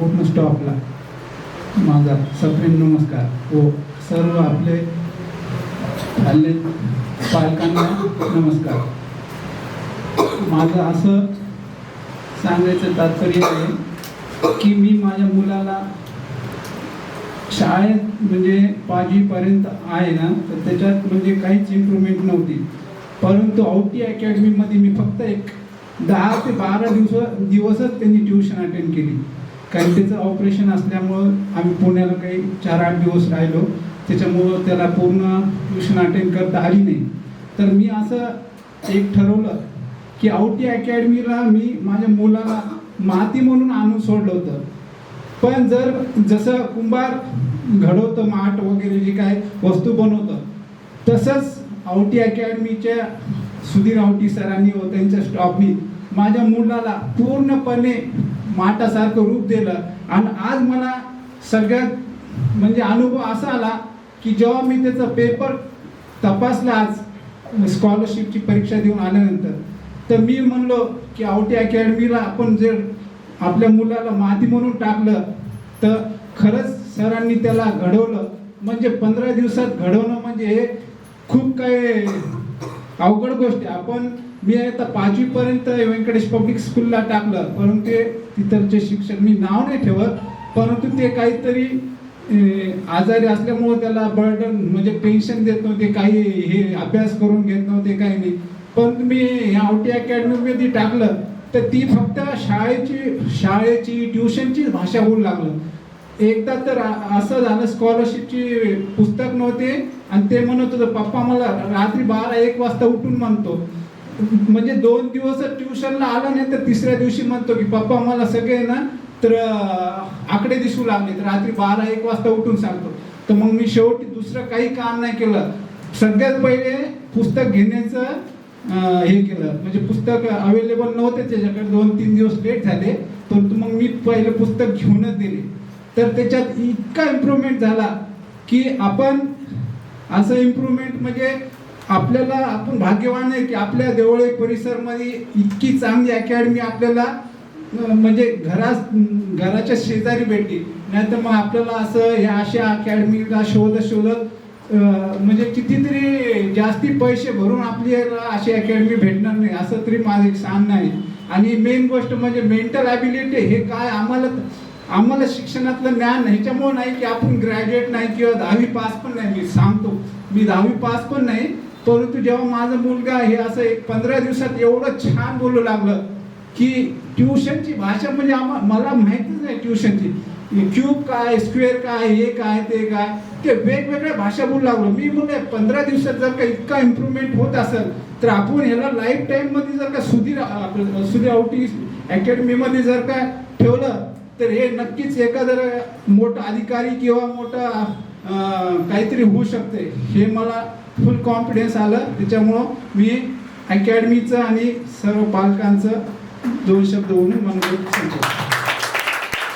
पूर्ण स्टॉपला माझा सप्रेम नमस्कार. व सर्व आपले आले पालकांना नमस्कार. माझं असं सांगायचं तात्पर्य आहे की मी माझ्या मुलाला शाळेत म्हणजे पाचवीपर्यंत आहे ना तर त्याच्यात म्हणजे काहीच इम्प्रूव्हमेंट नव्हती. परंतु औटी अकॅडमीमध्ये मी फक्त एक दहा ते बारा दिवस दिवसच त्यांनी ट्युशन अटेंड केली. कारण त्याचं ऑपरेशन असल्यामुळं आम्ही पुण्याला काही चार आठ दिवस राहिलो. त्याच्यामुळं त्याला पूर्ण ट्युशन अटेंड करता आली नाही. तर मी असं एक ठरवलं की औटी अकॅडमीला मी माझ्या मुलाला माती म्हणून आणून सोडलं होतं. पण जर जसं कुंभार घडवतं माठ वगैरे जे काय वस्तू बनवतं तसंच आवटी अकॅडमीच्या सुधीर आवटी सरांनी व त्यांच्या स्टॉफनी माझ्या मुलाला पूर्णपणे माठासारखं रूप दिलं. आणि आज मला सगळ्यात म्हणजे अनुभव असा आला की जेव्हा मी त्याचा पेपर तपासला आज स्कॉलरशिपची परीक्षा देऊन आल्यानंतर तर मी म्हणलो की आवटी अकॅडमीला आपण जर आपल्या मुलाला माती म्हणून टाकलं तर खरंच सरांनी त्याला घडवलं. म्हणजे पंधरा दिवसात घडवणं म्हणजे हे खूप काही अवघड गोष्ट आहे. आपण मी आता पाचवीपर्यंत व्यंकटेश पब्लिक स्कूलला टाकलं परंतु ते तिथलचे शिक्षक मी नाव नाही ठेवत परंतु ते काहीतरी आजारी असल्यामुळं त्याला बर्डन म्हणजे पेन्शन देत नव्हते काही हे अभ्यास करून घेत नव्हते काही नाही. पण मी ह्या औटी अकॅडमीमध्ये टाकलं तर ती फक्त शाळेची शाळेची ट्युशनचीच भाषा होऊ लागलं. एकदा तर असं झालं स्कॉलरशिपची पुस्तक नव्हते आणि ते म्हणत होतं पप्पा मला रात्री बारा एक वाजता उठून म्हणतो. म्हणजे दोन दिवस ट्युशनला आला नाही तर तिसऱ्या दिवशी म्हणतो की पप्पा मला सगळे ना तर आकडे दिसू लागले तर रात्री बारा एक वाजता उठून सांगतो तर मग मी शेवटी दुसरं काही काम नाही केलं. सगळ्यात पहिले पुस्तक घेण्याचं हे केलं. म्हणजे पुस्तक अवेलेबल नव्हते त्याच्याकडे दोन तीन दिवस लेट झाले. तर मग मी पहिले पुस्तक घेऊनच दिले. तर त्याच्यात इतका इम्प्रूव्हमेंट झाला की आपण असं इम्प्रूव्हमेंट म्हणजे आपल्याला आपण भाग्यवान आहे की आपल्या देवळे परिसरमध्ये इतकी चांगली अकॅडमी आपल्याला म्हणजे घरा घराच्या शेजारी भेटली. नाहीतर मग आपल्याला असं ह्या अशा अकॅडमीला शोधत शोधत म्हणजे कितीतरी जास्ती पैसे भरून आपल्याला अशी अकॅडमी भेटणार नाही असं तरी माझं एक सांगणं आहे. आणि मेन गोष्ट म्हणजे मेंटल ॲबिलिटी हे काय आम्हाला आम्हाला शिक्षणातलं ज्ञान ह्याच्यामुळं नाही की आपण ग्रॅज्युएट नाही किंवा दहावी पास पण नाही. मी सांगतो मी दहावी पास पण नाही परंतु जेव्हा माझा मुलगा हे असं एक पंधरा दिवसात एवढं छान बोलू लागलं की ट्युशनची भाषा म्हणजे आम्हा मला माहितीच नाही ट्युशनची. क्यूब काय स्क्वेअर काय हे काय ते काय ते वेगवेगळ्या भाषा बोलू लागलो. मी म्हणजे पंधरा दिवसात जर का इतका इम्प्रूव्हमेंट होत असेल तर आपण ह्याला लाईफ टाईममध्ये जर का सुधीर आपलं सुधीर औटी अकॅडमीमध्ये जर का ठेवलं तर हे नक्कीच एखादं मोठा अधिकारी किंवा मोठा काहीतरी होऊ शकते. हे मला फुल कॉन्फिडन्स आलं. त्याच्यामुळं मी अकॅडमीचं आणि सर्व पालकांचं दोन शब्द होऊन मनोगत सांगतो